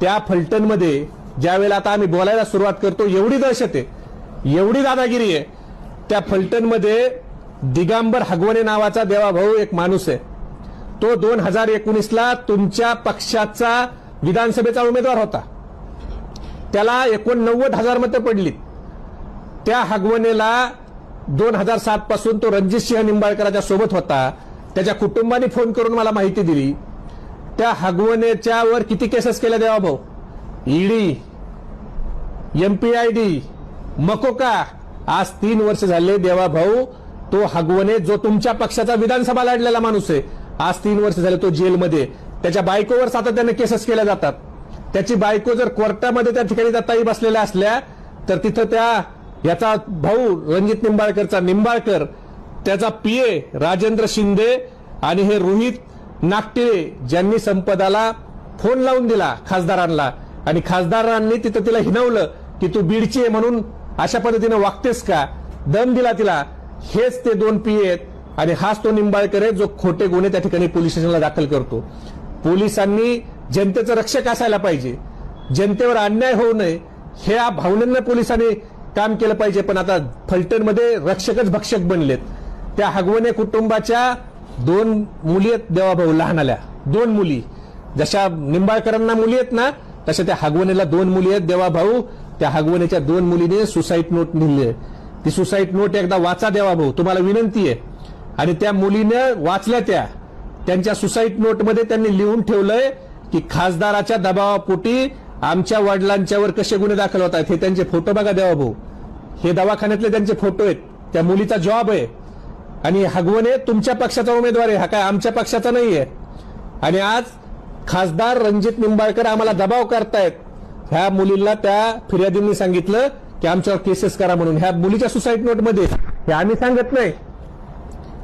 त्या फलटणमध्ये ज्यावेळेला आता आम्ही बोलायला सुरुवात करतो एवढी दहशत आहे. एवढी दादागिरी आहे. त्या फलटणमध्ये दिगांबर हगवणे नावाचा देवाभाऊ एक माणूस आहे. तो दोन हजार एकोणीसला तुमच्या पक्षाचा विधानसभेचा उमेदवार होता. त्याला एकोणनव्वद हजार मतं पडली त्या हगवणेला दोन हजार सात पासून तो रणजित सिंह निंबाळकराच्या सोबत होता. त्याच्या कुटुंबाने फोन करून मला माहिती दिली. त्या हगवण्याच्या वर किती केसेस केल्या देवा भाऊ? ED MPID MCOCA. आज तीन वर्ष झाले देवा भाऊ तो हगवणे जो तुमच्या पक्षाचा विधानसभा लढलेला माणूस आहे. आज तीन वर्ष झाले तो जेलमध्ये. त्याच्या बायकोवर सातत्याने केसेस केल्या जातात. त्याची बायको जर कोर्टामध्ये त्या ठिकाणी जाताही बसलेल्या असल्या तर तिथं त्या याचा भाऊ रणजित निंबाळकरचा निंबाळकर त्याचा पीए राजेंद्र शिंदे आणि हे रोहित नागटिळे ज्यांनी संपदाला फोन लावून दिला खासदारांना आणि खासदारांनी तिथं तिला हिनवलं की तू बीडची आहे म्हणून अशा पद्धतीनं वागतेस का? दम दिला तिला. हेच ते दोन पी आहेत आणि हाच तो निंबाळकर आहे जो खोटे गुन्हे त्या ठिकाणी पोलीस स्टेशनला दाखल करतो. पोलिसांनी जनतेचं रक्षक असायला पाहिजे. जनतेवर अन्याय होऊ नये. ह्या भावनेनं पोलिसांनी काम केलं पाहिजे. पण आता फलटणमध्ये रक्षकच भक्षक बनलेत. त्या हगवणे कुटुंबाच्या दोन मुली आहेत देवाभाऊ लहान आल्या दोन मुली. जशा निंबाळकरांना मुली आहेत ना तशा त्या हागवणीला दोन मुली आहेत देवाभाऊ त्या हागवणीच्या दोन मुलीने सुसाईड नोट लिहिली. आहे ती सुसाईड नोट एकदा वाचा देवाभाऊ तुम्हाला विनंती आहे. आणि त्या मुलीनं वाचल्या त्या. त्यांच्या सुसाईड नोटमध्ये त्यांनी लिहून ठेवलंय की खासदाराच्या दबावापोटी आमच्या वडिलांच्यावर कसे गुन्हे दाखल होत आहेत हे त्यांचे फोटो बघा देवा भाऊ. हे दवाखान्यातले त्यांचे फोटो आहेत. त्या मुलीचा जॉब आहे. आणि हगवणे तुमच्या पक्षाचा उमेदवार आहे. हा काय आमच्या पक्षाचा नाही आहे आणि आज खासदार रणजित निंबाळकर आम्हाला दबाव करतायत. ह्या मुलीला त्या फिर्यादींनी सांगितलं की आमच्यावर केसेस करा म्हणून. ह्या मुलीच्या सुसाईड नोटमध्ये हे आम्ही सांगत नाही.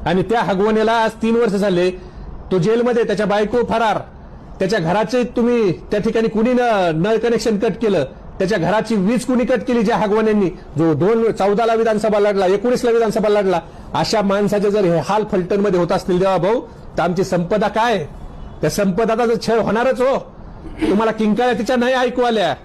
आणि त्या हगवणेला आज तीन वर्ष झाले. तो जेलमध्ये त्याच्या बायको फरार. त्याच्या घराचे तुम्ही त्या ठिकाणी कुणी न- नळ कनेक्शन कट केलं. त्याच्या घराची वीज कुणी कट केली ज्या हगवण्यांनी जो दोन चौदाला विधानसभा लढला एकोणीसला विधानसभा लढला अशा माणसाचे जर हे हाल फलटणमध्ये होत असतील देवा भाऊ तर आमची संपदा काय? त्या संपदाचा जर छळ होणारच हो. तुम्हाला किंकाळ्या तिच्या नाही ऐकू आल्या.